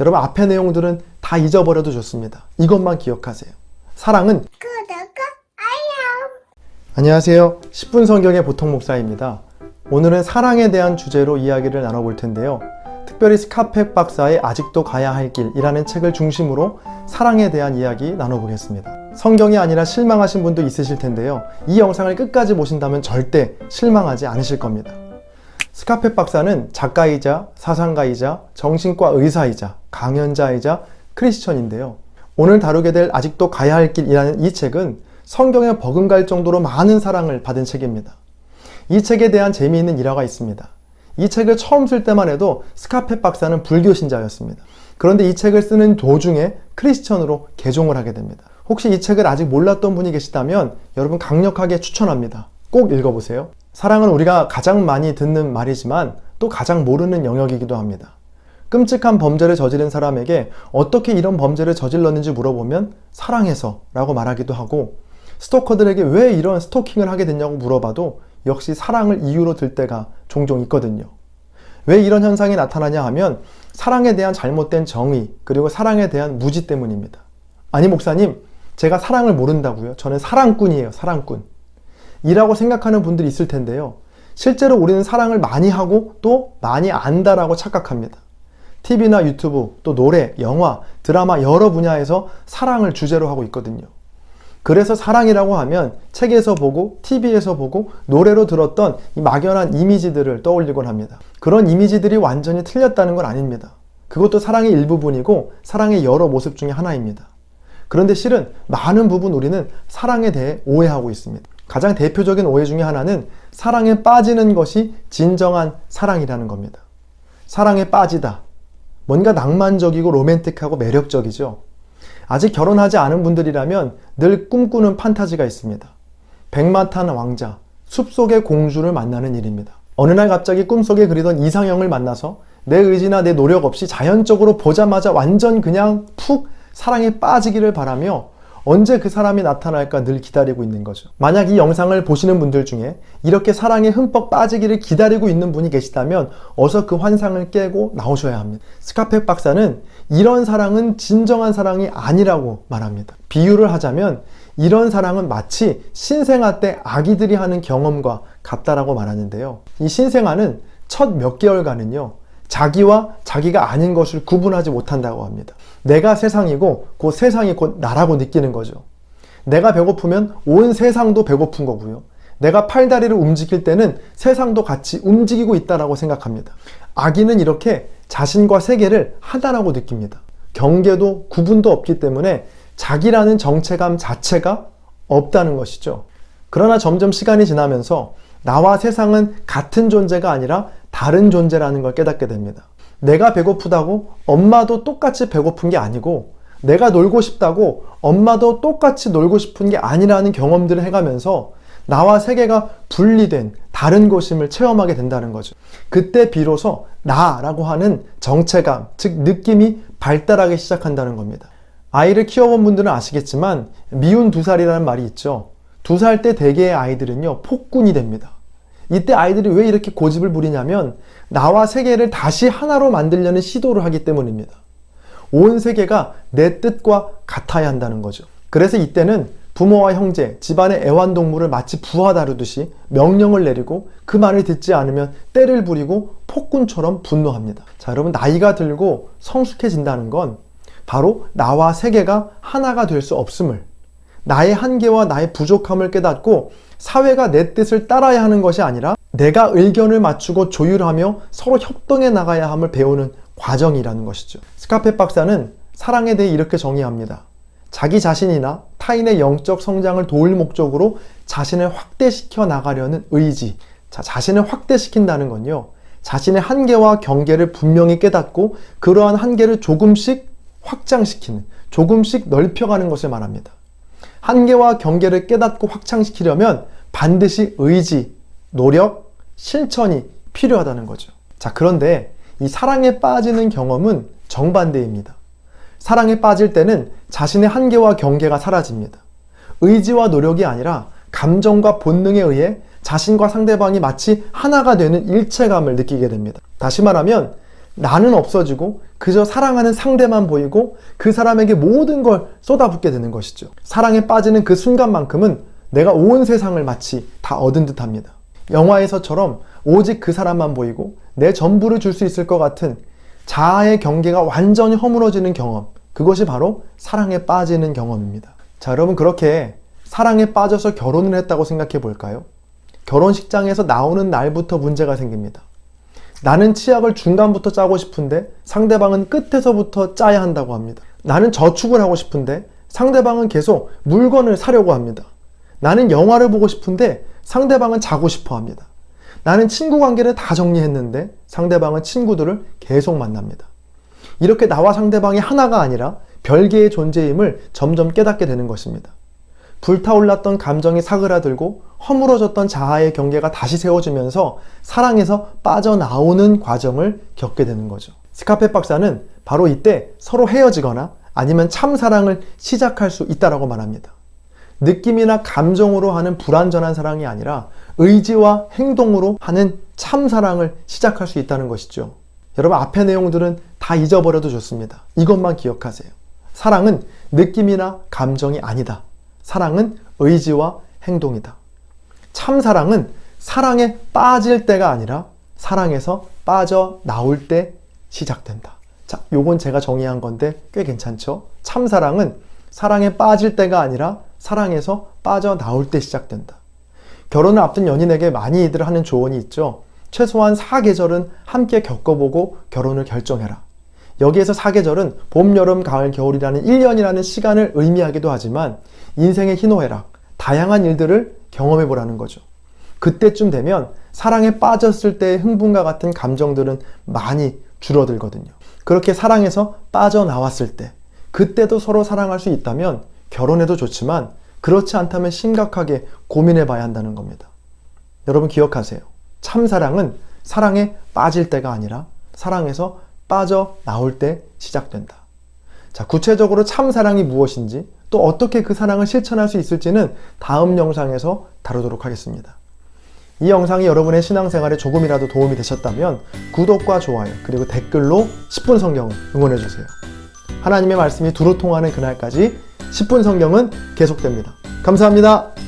여러분 앞의 내용들은 다 잊어버려도 좋습니다. 이것만 기억하세요. 사랑은 구독과 알람. 안녕하세요. 10분 성경의 보통 목사입니다. 오늘은 사랑에 대한 주제로 이야기를 나눠볼 텐데요. 특별히 스카펙 박사의 아직도 가야 할 길이라는 책을 중심으로 사랑에 대한 이야기 나눠보겠습니다. 성경이 아니라 실망하신 분도 있으실 텐데요. 이 영상을 끝까지 보신다면 절대 실망하지 않으실 겁니다. 스카펙 박사는 작가이자 사상가이자 정신과 의사이자 강연자이자 크리스천인데요. 오늘 다루게 될 아직도 가야 할 길이라는 이 책은 성경에 버금갈 정도로 많은 사랑을 받은 책입니다. 이 책에 대한 재미있는 일화가 있습니다. 이 책을 처음 쓸 때만 해도 스카펫 박사는 불교 신자였습니다. 그런데 이 책을 쓰는 도중에 크리스천으로 개종을 하게 됩니다. 혹시 이 책을 아직 몰랐던 분이 계시다면 여러분 강력하게 추천합니다. 꼭 읽어보세요. 사랑은 우리가 가장 많이 듣는 말이지만 또 가장 모르는 영역이기도 합니다. 끔찍한 범죄를 저지른 사람에게 어떻게 이런 범죄를 저질렀는지 물어보면 사랑해서 라고 말하기도 하고 스토커들에게 왜 이런 스토킹을 하게 됐냐고 물어봐도 역시 사랑을 이유로 들 때가 종종 있거든요. 왜 이런 현상이 나타나냐 하면 사랑에 대한 잘못된 정의 그리고 사랑에 대한 무지 때문입니다. 아니 목사님 제가 사랑을 모른다고요? 저는 사랑꾼이에요 사랑꾼. 이라고 생각하는 분들이 있을 텐데요. 실제로 우리는 사랑을 많이 하고 또 많이 안다라고 착각합니다. TV나 유튜브, 또 노래, 영화, 드라마 여러 분야에서 사랑을 주제로 하고 있거든요. 그래서 사랑이라고 하면 책에서 보고 TV에서 보고 노래로 들었던 이 막연한 이미지들을 떠올리곤 합니다. 그런 이미지들이 완전히 틀렸다는 건 아닙니다. 그것도 사랑의 일부분이고 사랑의 여러 모습 중에 하나입니다. 그런데 실은 많은 부분 우리는 사랑에 대해 오해하고 있습니다. 가장 대표적인 오해 중에 하나는 사랑에 빠지는 것이 진정한 사랑이라는 겁니다. 사랑에 빠지다. 뭔가 낭만적이고 로맨틱하고 매력적이죠. 아직 결혼하지 않은 분들이라면 늘 꿈꾸는 판타지가 있습니다. 백마탄 왕자, 숲속의 공주를 만나는 일입니다. 어느 날 갑자기 꿈속에 그리던 이상형을 만나서 내 의지나 내 노력 없이 자연적으로 보자마자 완전 그냥 푹 사랑에 빠지기를 바라며 언제 그 사람이 나타날까 늘 기다리고 있는 거죠. 만약 이 영상을 보시는 분들 중에 이렇게 사랑에 흠뻑 빠지기를 기다리고 있는 분이 계시다면 어서 그 환상을 깨고 나오셔야 합니다. 스카펙 박사는 이런 사랑은 진정한 사랑이 아니라고 말합니다. 비유를 하자면 이런 사랑은 마치 신생아 때 아기들이 하는 경험과 같다라고 말하는데요. 이 신생아는 첫 몇 개월간은요. 자기와 자기가 아닌 것을 구분하지 못한다고 합니다. 내가 세상이고 그 세상이 곧 나라고 느끼는 거죠. 내가 배고프면 온 세상도 배고픈 거고요. 내가 팔다리를 움직일 때는 세상도 같이 움직이고 있다라고 생각합니다. 아기는 이렇게 자신과 세계를 하나라고 느낍니다. 경계도 구분도 없기 때문에 자기라는 정체감 자체가 없다는 것이죠. 그러나 점점 시간이 지나면서 나와 세상은 같은 존재가 아니라 다른 존재라는 걸 깨닫게 됩니다. 내가 배고프다고 엄마도 똑같이 배고픈 게 아니고 내가 놀고 싶다고 엄마도 똑같이 놀고 싶은 게 아니라는 경험들을 해가면서 나와 세계가 분리된 다른 곳임을 체험하게 된다는 거죠. 그때 비로소 나라고 하는 정체감, 즉 느낌이 발달하기 시작한다는 겁니다. 아이를 키워본 분들은 아시겠지만 미운 두 살이라는 말이 있죠. 두 살 때 대개의 아이들은요 폭군이 됩니다. 이때 아이들이 왜 이렇게 고집을 부리냐면 나와 세계를 다시 하나로 만들려는 시도를 하기 때문입니다. 온 세계가 내 뜻과 같아야 한다는 거죠. 그래서 이때는 부모와 형제, 집안의 애완동물을 마치 부하 다루듯이 명령을 내리고 그 말을 듣지 않으면 때를 부리고 폭군처럼 분노합니다. 자, 여러분, 나이가 들고 성숙해진다는 건 바로 나와 세계가 하나가 될 수 없음을, 나의 한계와 나의 부족함을 깨닫고 사회가 내 뜻을 따라야 하는 것이 아니라 내가 의견을 맞추고 조율하며 서로 협동해 나가야 함을 배우는 과정이라는 것이죠. 스카페 박사는 사랑에 대해 이렇게 정의합니다. 자기 자신이나 타인의 영적 성장을 도울 목적으로 자신을 확대시켜 나가려는 의지. 자, 자신을 확대시킨다는 건요. 자신의 한계와 경계를 분명히 깨닫고 그러한 한계를 조금씩 확장시키는, 조금씩 넓혀가는 것을 말합니다. 한계와 경계를 깨닫고 확장시키려면 반드시 의지, 노력, 실천이 필요하다는 거죠. 자, 그런데 이 사랑에 빠지는 경험은 정반대입니다. 사랑에 빠질 때는 자신의 한계와 경계가 사라집니다. 의지와 노력이 아니라 감정과 본능에 의해 자신과 상대방이 마치 하나가 되는 일체감을 느끼게 됩니다. 다시 말하면 나는 없어지고 그저 사랑하는 상대만 보이고 그 사람에게 모든 걸 쏟아붓게 되는 것이죠. 사랑에 빠지는 그 순간만큼은 내가 온 세상을 마치 다 얻은 듯 합니다. 영화에서처럼 오직 그 사람만 보이고 내 전부를 줄 수 있을 것 같은 자아의 경계가 완전히 허물어지는 경험. 그것이 바로 사랑에 빠지는 경험입니다. 자, 여러분 그렇게 사랑에 빠져서 결혼을 했다고 생각해 볼까요? 결혼식장에서 나오는 날부터 문제가 생깁니다. 나는 치약을 중간부터 짜고 싶은데 상대방은 끝에서부터 짜야 한다고 합니다. 나는 저축을 하고 싶은데 상대방은 계속 물건을 사려고 합니다. 나는 영화를 보고 싶은데 상대방은 자고 싶어 합니다. 나는 친구 관계를 다 정리했는데 상대방은 친구들을 계속 만납니다. 이렇게 나와 상대방이 하나가 아니라 별개의 존재임을 점점 깨닫게 되는 것입니다. 불타올랐던 감정이 사그라들고 허물어졌던 자아의 경계가 다시 세워지면서 사랑에서 빠져나오는 과정을 겪게 되는 거죠. 스카페 박사는 바로 이때 서로 헤어지거나 아니면 참 사랑을 시작할 수 있다라고 말합니다. 느낌이나 감정으로 하는 불완전한 사랑이 아니라 의지와 행동으로 하는 참 사랑을 시작할 수 있다는 것이죠. 여러분 앞의 내용들은 다 잊어버려도 좋습니다. 이것만 기억하세요. 사랑은 느낌이나 감정이 아니다. 사랑은 의지와 행동이다. 참 사랑은 사랑에 빠질 때가 아니라 사랑에서 빠져 나올 때 시작된다. 자, 요건 제가 정의한 건데 꽤 괜찮죠? 참 사랑은 사랑에 빠질 때가 아니라 사랑에서 빠져 나올 때 시작된다. 결혼을 앞둔 연인에게 많이들 하는 조언이 있죠. 최소한 4계절은 함께 겪어보고 결혼을 결정해라. 여기에서 4계절은 봄, 여름, 가을, 겨울이라는 1년이라는 시간을 의미하기도 하지만 인생의 희노애락, 다양한 일들을 경험해 보라는 거죠. 그때쯤 되면 사랑에 빠졌을 때의 흥분과 같은 감정들은 많이 줄어들거든요. 그렇게 사랑에서 빠져나왔을 때, 그때도 서로 사랑할 수 있다면 결혼해도 좋지만 그렇지 않다면 심각하게 고민해 봐야 한다는 겁니다. 여러분 기억하세요. 참 사랑은 사랑에 빠질 때가 아니라 사랑에서 빠져 나올 때 시작된다. 자, 구체적으로 참 사랑이 무엇인지 또 어떻게 그 사랑을 실천할 수 있을지는 다음 영상에서 다루도록 하겠습니다. 이 영상이 여러분의 신앙생활에 조금이라도 도움이 되셨다면 구독과 좋아요 그리고 댓글로 10분 성경을 응원해 주세요. 하나님의 말씀이 두루 통하는 그날까지 10분 성경은 계속됩니다. 감사합니다.